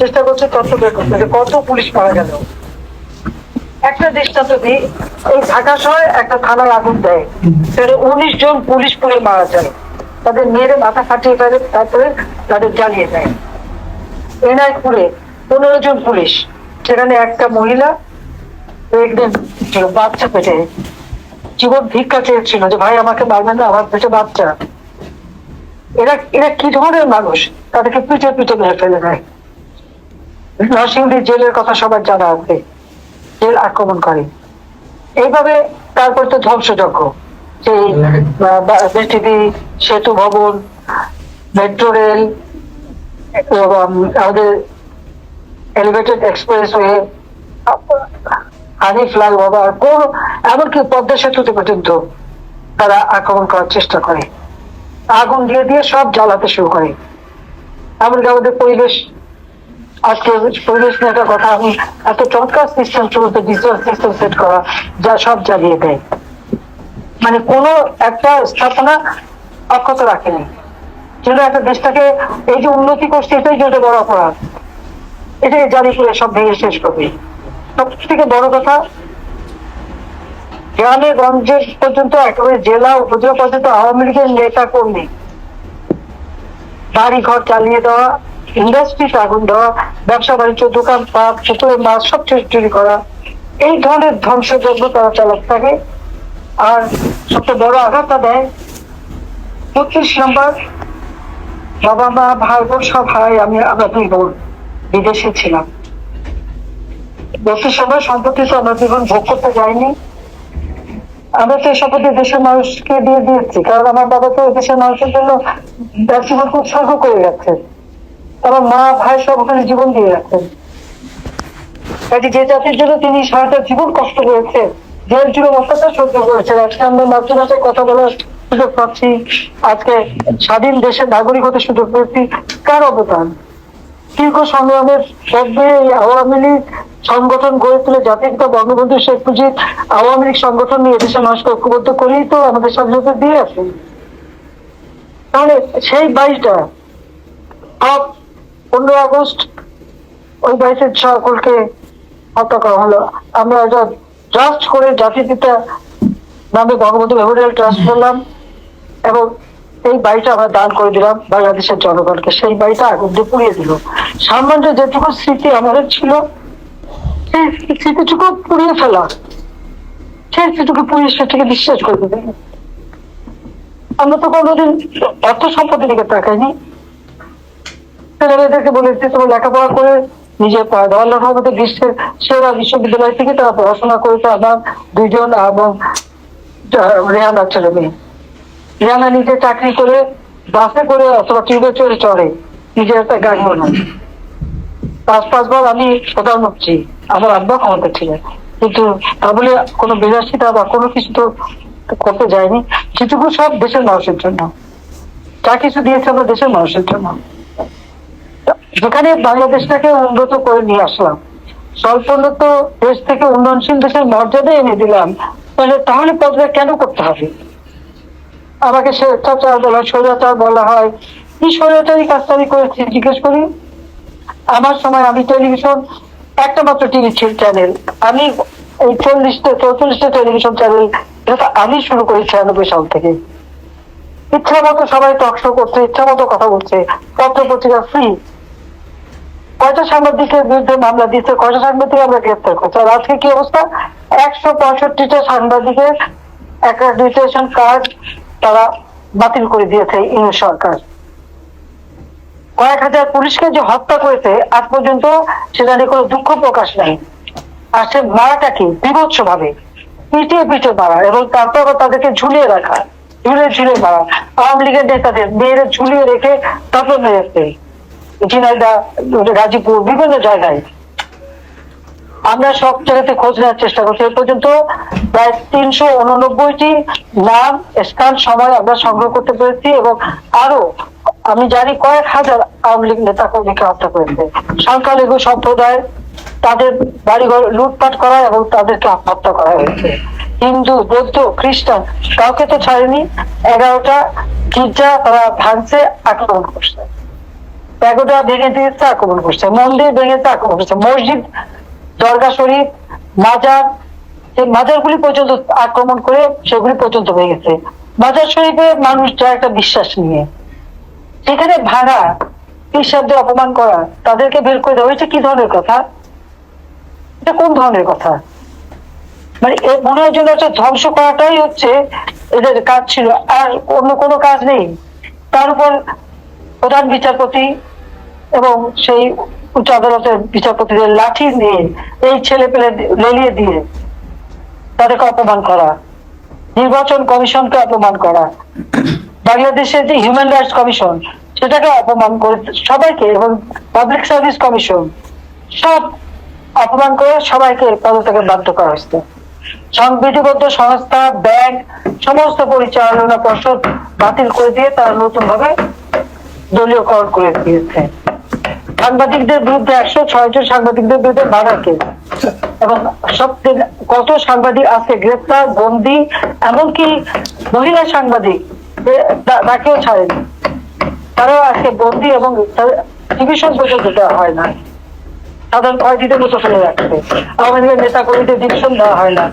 চেষ্টা করছে তথ্য বের করতে যে কত পুলিশ মারা গেল। একটা দৃষ্টান্ত দিই এই ঢাকা শহরে একটা থানার আগুন দেয়। সেখানে উনিশ জন পুলিশ পুড়ে মারা যায়। তাদের মেয়েরে মাথা ফাটিয়ে ফেলে, তারপরে তাদের জ্বালিয়ে দেয়। এনআইপুরে পনেরো জন পুলিশ। সেখানে একটা মহিলা ছিল, বাচ্চা পেটে। জীবন ভিক্ষা চেয়েছিল যে, ভাই, আমাকে মারবেন না, আমার পেটে বাচ্চা। এরা এরা কি ধরনের মানুষ? তাদেরকে পিঠে পিঠে মেরে ফেলে দেয়। নরসিংদী জেলের কথা সবার জানা আছে। জেল আক্রমণ করে। এইভাবে তারপর তো ধ্বংসযজ্ঞ। সেই বেটিভি, সেতু ভবন, মেট্রো রেল আমাদের এলিভেটেড এক্সপ্রেসওয়ে হানি ফ্লাইওভার কোন, এমনকি পদ্মা সেতুতে পর্যন্ত তারা আক্রমণ করার চেষ্টা করে। আগুন দিয়ে দিয়ে সব জ্বালাতে শুরু করে। এমনকি আমাদের পরিবেশ আজকে পরিবেশ কথা আমি এত চমৎকার সিস্টেম চলতে ডিজিটাল সিস্টেম সেট করা, যা সব জ্বালিয়ে দেয়। মানে কোনো একটা স্থাপনা অক্ষত রাখেনি। যেন একটা দেশটাকে এই যে উন্নতি করছে, এটাই যেটা বড় অপরাধ। এটাই জারি করে সব ভেঙে শেষ করবে। সব থেকে বড় কথা, গ্রামে গঞ্জে পর্যন্ত একেবারে জেলা উপজেলা পর্যন্ত আওয়ামী লীগের নেতা কর্মী। বাড়ি ঘর চালিয়ে দেওয়া ইন্ডাস্ট্রিতে আগুন দেওয়া ব্যবসা বাণিজ্য, দোকান পাট পুকুরে মাছ, সব চুরি চুরি করা। এই ধরনের ধ্বংসযজ্ঞ তারা চালাতে থাকে। আর সবচেয়ে বড় আঘাতটা দেয় পঁচিশ নম্বর, বাবা, মা, ভাই বোন, সব ভাই, আমি আমরা দুই বোন, বিদেশে ছিলাম। বছর সময় সম্পত্তি তো আমরা জীবন ভোগ করতে যাইনি। আমরা তো সম্পত্তি দেশের মানুষকে দিয়ে দিয়েছি, কারণ আমার বাবা তো দেশের মানুষের জন্য জীবনকে উৎসর্গ করে গেছে আমার মা, ভাই সব ওখানে জীবন দিয়ে রাখেন কাজে যে জাতির জন্য তিনি সারাটা জীবন কষ্ট করেছে জেল জুড়ে অত্যাচার সহ্য করেছেন। আজকে আমরা মাতৃভাষায় কথা বলার সুযোগ পাচ্ছি। আজকে স্বাধীন দেশের নাগরিক হতে সুযোগ পেয়েছি। কার অবদান? দীর্ঘ সংগ্রামের মধ্যে এই আওয়ামী লীগ সংগঠন গড়ে তুলে জাতির পিতা বঙ্গবন্ধু শেখ মুজিব আওয়ামী লীগ সংগঠন নিয়ে দেশের মানুষকে ঐক্যবদ্ধ করেই তো আমাদের স্বাধীনতা দিয়ে আছে। তাহলে সেই বাইশটা পনেরো আগস্ট ওই বাইশের সকলকে হত্যা করা হলো। আমরা এটা ট্রাস্ট করে জাতির নামে বঙ্গবন্ধু মেমোরিয়াল ট্রাস্ট করলাম এবং এই বাড়িটা আমরা দান করে দিলাম বাংলাদেশের জনগণকে। সেই বাড়িটা আগুন দিয়ে পুড়িয়ে দিল। সামান্য যেটুকু স্মৃতি আমাদের ছিল, সেই স্মৃতিটুকু পুড়িয়ে ফেলা। সেই স্মৃতিটুকু পুড়িয়ে সেটাকে বিশ্বাস করে দেবে আমরা তো কোনোদিন অর্থ সম্পত্তির দিকে তাকাইনি। ছেলেমেয়েদেরকে বলেছি তুমি লেখাপড়া করে নিজের আল্লাহর রহমতে বিশ্বের সেরা বিশ্ববিদ্যালয় থেকে তারা পড়াশোনা করেছে আমার দুইজন এবং ছেলে মেয়ে। রেহানা নিজে চাকরি করে বাসে করে অথবা টিউবে চড়ে চড়ে। নিজের একটা গাড়ি বানায়। পাঁচ পাঁচবার আমি প্রধানমন্ত্রী আমার আব্বা ক্ষমতা ছিলেন কিন্তু তা বলে কোনো বিলাসিতা বা কোনো কিছু তো করতে যায়নি। যেটুকু সব দেশের মানুষের জন্য। যা কিছু দিয়েছে আমরা দেশের মানুষের জন্য। যেখানে বাংলাদেশটাকে উন্নত করে নিয়ে আসলাম। স্বল্পোন্নত দেশ থেকে উন্নয়নশীল দেশের মর্যাদা এনে দিলাম। তাহলে তাহলে পদটা কেন করতে হবে? আমাকে স্বেচ্ছাচার বলা হয় স্বৈরাচার বলা হয়। কি স্বৈরাচারী কাজটা আমি করেছি, জিজ্ঞেস করি? আমার সময়, আমি টেলিভিশন, একটা মাত্র টিভি চ্যানেল আমি এই চল্লিশটা, চৌচল্লিশটা টেলিভিশন চ্যানেল এটা আমি শুরু করি ছিয়ানব্বই সাল থেকে। ইচ্ছা মতো সবাই টক শো করছে, ইচ্ছা মতো কথা বলছে। পত্র পত্রিকা ফ্রি কয়টা সাংবাদিকের বিরুদ্ধে মামলা দিচ্ছে কয়টা সাংবাদিক আমরা গ্রেপ্তার করছি? আর আজকে কি অবস্থা? একশো পঁয়ষট্টিটা সাংবাদিকের অ্যাক্রেডিটেশন কার্ড তারা বাতিল করে দিয়েছে ইংরেজ সরকার। কয়েক হাজার পুলিশকে যে হত্যা করেছে, আজ পর্যন্ত সেটা নিয়ে কোনো দুঃখ প্রকাশ নাই। আর সে মারাটা কি? বিভৎস ভাবে পিটিয়ে পিটিয়ে মারা এবং তারপর তাদেরকে ঝুলিয়ে রাখা। ঝুলে ঝুলিয়ে মারা। আওয়ামী লীগের নেতাদের মেয়েরা ঝুলিয়ে রেখে তারপর মেরেছে। ঝিনাইদা গাজীপুর, বিভিন্ন জায়গায়। আমরা সব জায়গাতে খোঁজ নেওয়ার চেষ্টা করছি। এ পর্যন্ত প্রায় তিনশো উননব্বইটি নাম, স্থান, সময় আমরা সংগ্রহ করতে পেরেছি এবং আরও আমি জানি কয়েক হাজার আওয়ামী লীগ নেতা কর্মীকে হত্যা করেছে। সংখ্যালঘু সম্প্রদায়, তাদের বাড়িঘর লুটপাট করা এবং তাদেরকে হত্যা করা হয়েছে। হিন্দু, বৌদ্ধ, খ্রিস্টান, কাউকে তো ছাড়েনি। এগারোটা গির্জা তারা ভাঙছে আক্রমণ করছে। প্যাগোডা ভেঙে দিয়েছে আক্রমণ করছে, মন্দির ভেঙেছে আক্রমণ করছে, মসজিদ, দরগা শরীফ, মাজার সেই মাজারগুলি পর্যন্ত আক্রমণ করে সেগুলি পর্যন্ত ভেঙেছে মাজার শরীফে মানুষ যায় একটা বিশ্বাস নিয়ে, সেখানে ভাড়া শব্দে অপমান করা, তাদেরকে বের করে দেওয়া হয়েছে, কি ধরনের কথা? এটা কোন ধরনের কথা? মানে এ মনে হয় একটা ধ্বংস করাটাই হচ্ছে এদের কাজ ছিল, আর অন্য কোনো কাজ নেই। তার উপর প্রধান বিচারপতি এবং সেই উচ্চ আদালতের বিচারপতিদের লাঠি নিয়ে এই ছেলে পেলে লেলিয়ে দিয়ে তাদেরকে অপমান করা, নির্বাচন কমিশনকে অপমান করা বাংলাদেশের যে হিউম্যান রাইটস কমিশন সেটাকে অপমান করে সবাইকে এবং পাবলিক সার্ভিস কমিশন সব অপমান করে সবাইকে পদত্যাগে বাধ্য করা হয়েছে। সংবিধিবদ্ধ সংস্থা, ব্যাংক, সমস্ত পরিচালনা পর্ষদ বাতিল করে দিয়ে তারা নতুন ভাবে দলীয়করণ করে দিয়েছে। সাংবাদিকদের বিরুদ্ধে একশো ছয় জন সাংবাদিকদের বিরুদ্ধে মারা কেস এবং সব কত সাংবাদিক আছে, গ্রেপ্তার, বন্দি, এমনকি মহিলা সাংবাদিক তাকেও ছাড়েনি। তারাও আছে বন্দি এবং ডিভিশন পর্যন্ত দেওয়া হয় না সাধারণ মতো ফেলে লীগের নেতা কর্মীদের ডিভিশন দেওয়া হয় না।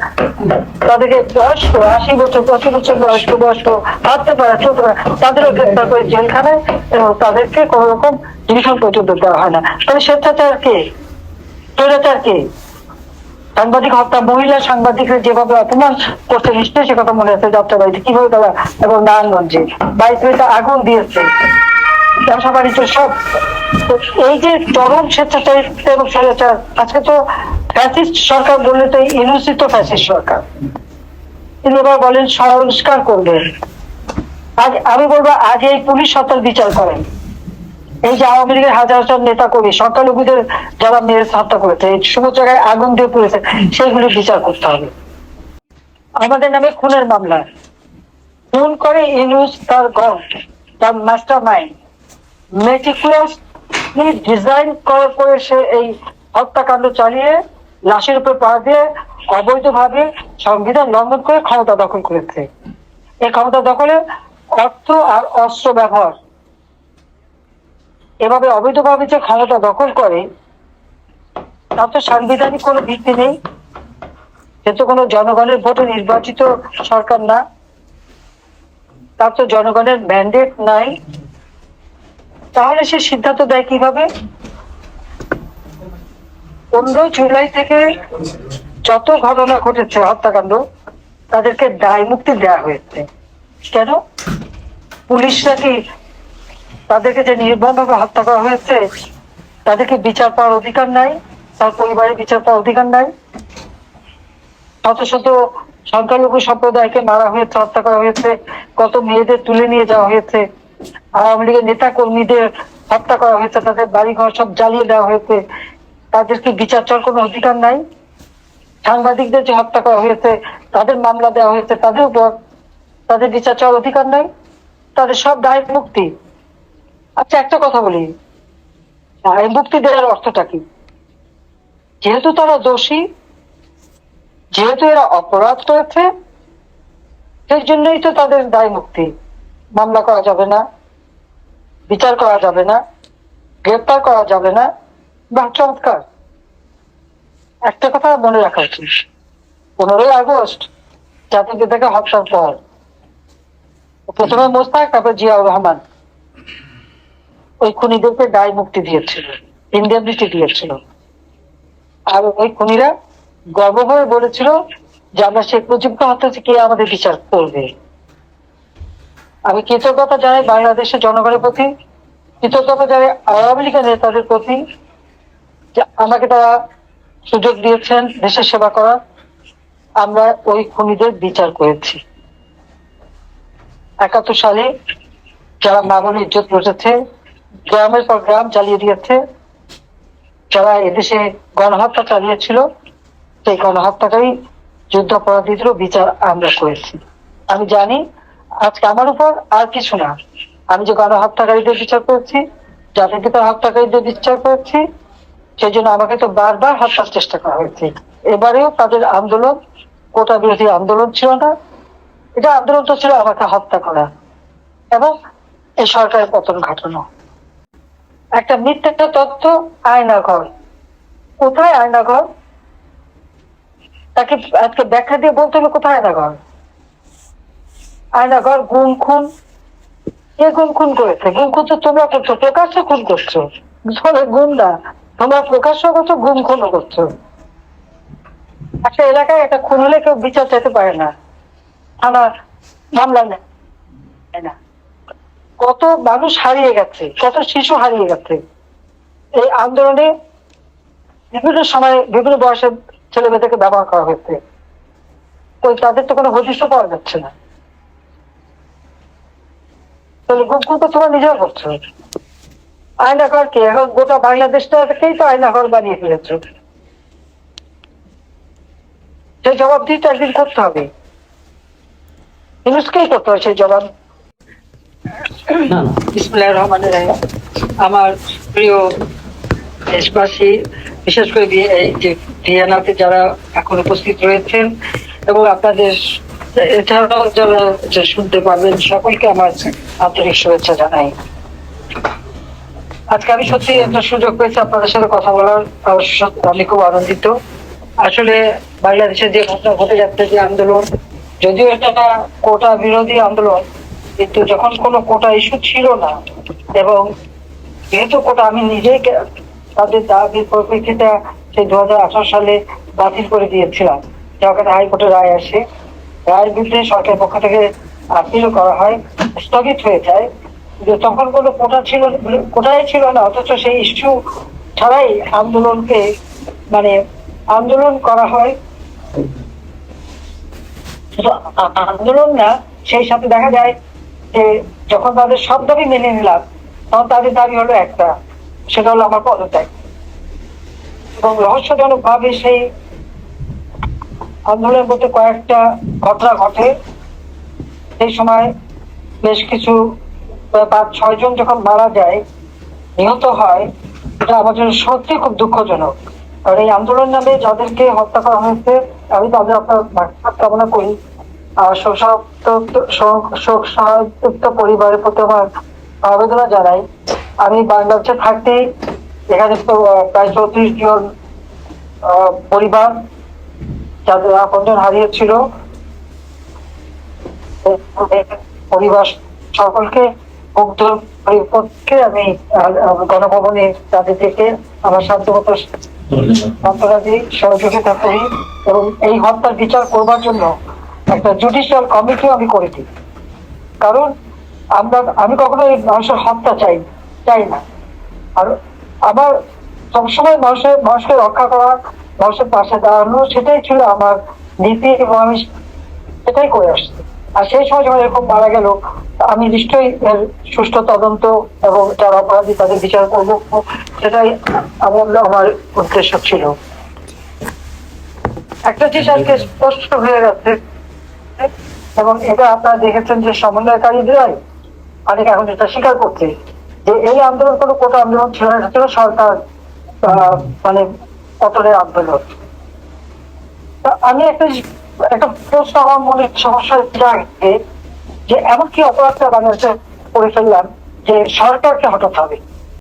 তাদেরকে বয়স্ক, আশি বছর, পঁচিশ বছর বয়স্ক বয়স্ক হাঁটতে পারে চলতে পারে তাদেরও গ্রেপ্তার করে জেলখানায় এবং তাদেরকে কোন রকম ডিভিশন পর্যন্ত দেওয়া হয় না। তাহলে স্বেচ্ছাচার কে? কে? সাংবাদিক হত্যা, মহিলা সাংবাদিকরা যেভাবে অপমান করতে নিশ্চয়ই সে কথা মনে আছে যাত্রাবাড়িতে। কীভাবে তারা এবং নারায়ণগঞ্জে? বাইক আগুন দিয়েছে। ব্যবসা বাণিজ্য সব, এই যে চরম স্বৈরাচার আজকে তো ফ্যাসিস্ট সরকার বললে তো ফ্যাসিস্ট সরকার। তিনি এবার বলেন, সংস্কার করবেন। আজ আমি বলব, আজ এই পুলিশ সত্তার বিচার করেন। এই যে আওয়ামী লীগের হাজার হাজার নেতা কর্মী সংখ্যালঘুদের যারা মেরে হত্যা করেছে, এই জায়গায় আগুন দিয়ে পড়েছে, সেগুলি বিচার করতে হবে। আমাদের নামে খুনের মামলা। খুন করে ইউনুস তার গড, তার মাস্টার মাইন্ড মেটিকুলাস ডিজাইন করে সে এই হত্যাকাণ্ড চালিয়ে লাশের উপর পা দিয়ে অবৈধভাবে সংবিধান লঙ্ঘন করে ক্ষমতা দখল করেছে। এই ক্ষমতা দখলে অর্থ আর অস্ত্র ব্যবহার, এভাবে অবৈধভাবে যে ক্ষমতা দখল করে, তার তো সাংবিধানিক কোনো ভিত্তি নেই। সে তো কোনো জনগণের ভোটে নির্বাচিত সরকার না। তার তো জনগণের ম্যান্ডেট নাই। তাহলে সে সিদ্ধান্ত দেয় কীভাবে? পনেরো জুলাই থেকে যত ঘটনা ঘটেছে হত্যাকাণ্ড, তাদেরকে দায় মুক্তি দেওয়া হয়েছে। কেন? পুলিশ নাকি তাদেরকে যে নির্মমভাবে হত্যা করা হয়েছে, তাদেরকে বিচার পাওয়ার অধিকার নাই, তার পরিবারের বিচার পাওয়ার অধিকার নাই। শত শত সংখ্যালঘু সম্প্রদায়কে মারা হয়েছে, হত্যা করা হয়েছে, কত মেয়েদের তুলে নিয়ে যাওয়া হয়েছে। আওয়ামী লীগের নেতা কর্মীদের হত্যা করা হয়েছে, তাদের বাড়িঘর সব জ্বালিয়ে দেওয়া হয়েছে। তাদেরকে বিচার চাওয়ার কোনো অধিকার নাই? সাংবাদিকদের যে হত্যা করা হয়েছে, তাদের মামলা দেওয়া হয়েছে, তাদের উপর তাদের বিচার চাওয়ার অধিকার নাই? তাদের সব দায় মুক্তি। আচ্ছা একটা কথা বলি। মুক্তি দেওয়ার অর্থটা কি? যেহেতু তারা দোষী, যেহেতু এরা অপরাধ করেছে, সেই জন্যই তো তাদের দায় মুক্তি। মামলা করা যাবে না। বিচার করা যাবে না, গ্রেপ্তার করা যাবে না, বা চমৎকার। একটা কথা মনে রাখা উচিত। পনেরোই আগস্ট জাতির পিতাকে হত্যার পর প্রথমে মোস্তাক, তারপর জিয়াউর রহমান। ওই খুনিদেরকে দায় মুক্তি দিয়েছিল ইন্ডিয়ানিটি দিয়েছিল। আর ওই খুনিরা গর্ব হয়ে বলেছিল যে আমরা শেখ মুজিবকে হত্যা কে আমাদের বিচার করবে? আমি কৃতজ্ঞতা জানাই বাংলাদেশের জনগণের প্রতি, কৃতজ্ঞতা জানাই আওয়ামী লীগের নেতাদের প্রতি যে আমাকে তারা সুযোগ দিয়েছেন দেশের সেবা করার। আমরা ওই খুনিদের বিচার করেছি। একাত্তর সালে যারা মামুনের ইজ্জত লুটেছে গ্রামের পর গ্রাম চালিয়ে দিয়েছে, যারা এদেশে গণহত্যা চালিয়েছিল, সেই গণহত্যাকারী যুদ্ধাপরাধীদেরও বিচার আমরা করেছি। আমি জানি আজকে আমার উপর আর কিছু না। আমি যে গণহত্যাকারীদের বিচার করেছি জাতির পিতার হত্যাকারীদের বিচার করেছি সেই জন্য আমাকে তো বারবার হত্যার চেষ্টা করা হয়েছে। এবারেও তাদের আন্দোলন, কোটা বিরোধী আন্দোলন ছিল না। এটা আন্দোলন তো ছিল আমাকে হত্যা করা এবং এই সরকারের পতন ঘটানো। একটা মিথ্যা তথ্য আয়নাঘর কোথায় আয়নাঘর তাকে আজকে ব্যাখ্যা দিয়ে বলতে হবে কোথায় আয়না আয়না ঘর গুম খুন। কে গুম খুন করেছে? গুম খুন তো তোমরা করছ, প্রকাশ্যে খুন করছ। ধরে গুম না, তোমরা প্রকাশ্য করছ গুম খুনও করছ। একটা এলাকায় একটা খুন হলে কেউ বিচার চাইতে পারে না। থানা মামলা নেয় না। কত মানুষ হারিয়ে গেছে, কত শিশু হারিয়ে গেছে। এই আন্দোলনে বিভিন্ন সময় বিভিন্ন বয়সের ছেলে মেয়েদেরকে ব্যবহার করা হয়েছে। তো তাদের তো কোনো হদিশও পাওয়া যাচ্ছে না। তাহলে গুম তো তোমরা নিজেও করছ। আয়নাঘর কি? এখন গোটা বাংলাদেশটাকেই তো আয়নাঘর বানিয়ে ফেলেছো। সেই জবাব দিতে একদিন করতে হবে। ইউনুসকেই করতে হবে সেই জবাব। আমার প্রিয় দেশবাসী বিশেষ করে ভিয়েনাতে যারা এখন উপস্থিত রয়েছেন এবং আপনাদের এছাড়াও যারা যে শুনতে পাবেন সকলকে আমার আন্তরিক শুভেচ্ছা জানাই। আজকে আমি সত্যি একটা সুযোগ পেয়েছি আপনাদের সাথে কথা বলার। আমি খুব আনন্দিত। আসলে বাংলাদেশে যে ঘটনা ঘটে যাচ্ছে, যে আন্দোলন, যদিও এটা কোটা বিরোধী আন্দোলন, কিন্তু যখন কোনো কোটা ইস্যু ছিল না, এবং যেহেতু কোটা আমি নিজেই তাদের দাবির পরিপ্রেক্ষিতে সেই দু সালে বাতিল করে দিয়েছিলাম যখন হাইকোর্টের রায় আসে। রায়ের বিরুদ্ধে সরকারের পক্ষ থেকে আপিল করা হয়, স্থগিত হয়ে যায়। যে তখন কোনো কোটা ছিল কোটাই ছিল না, অথচ সেই ইস্যু ছাড়াই আন্দোলনকে মানে আন্দোলন করা হয়। আন্দোলন না, সেই সাথে দেখা যায় যে যখন তাদের সব দাবি মেনে নিলাম, তখন তাদের দাবি হলো একটা, সেটা হলো আমার পদত্যাগ। এবং রহস্যজনক ভাবে সেই আন্দোলনের মধ্যে কয়েকটা ঘটনা ঘটে। সেই সময় বেশ কিছু পাঁচ, ছয় জন যখন মারা যায়, নিহত হয়, এটা আমার জন্য সত্যি খুব দুঃখজনক। আর এই আন্দোলন নামে যাদেরকে হত্যা করা হয়েছে, আমি তাদের আপনার কামনা করি। আর শোক পরিবারের প্রতি আমার আবেদনা জানাই। আমি বাংলাদেশে থাকতে এখানে তো প্রায় চৌত্রিশ জন পরিবার, যাদের আপনজন হারিয়েছিল। পরিবার সকলকে মুগ্ধ আমি গণভবনে তাদের থেকে আমার সাধ্যমতো সহযোগিতা করি এবং এই হত্যার বিচার করবার জন্য একটা জুডিশিয়াল কমিটিও আমি কারণ আমরা আমি কখনো এই মানুষের হত্যা চাই চাই না। আর আমার সবসময় মানুষের মানুষকে রক্ষা করা মানুষের পাশে দাঁড়ানো সেটাই ছিল আমার নীতি এবং আমি সেটাই করে আসছি। আর সেই সময় যখন এরকম মারা গেল, আমি নিশ্চয়ই এর সুষ্ঠু তদন্ত এবং যারা অপরাধী তাদের বিচার করব, সেটাই আমার আমার উদ্দেশ্য ছিল। একটা জিনিস আজকে স্পষ্ট হয়ে গেছে, এবং এটা আপনারা দেখেছেন যে সমন্বয়কারীরাই অনেক এখন এটা স্বীকার করছে যে এই আন্দোলন কোনো কোটা আন্দোলন ছিল না ছিল সরকার মানে পতনের আন্দোলন। আমি একটা একটা প্রশ্ন আমার মনে সমস্যা জাগে যে এমন কি অপরাধটা বাংলাদেশে করে ফেললাম যে সরকারকে হঠাৎ হবে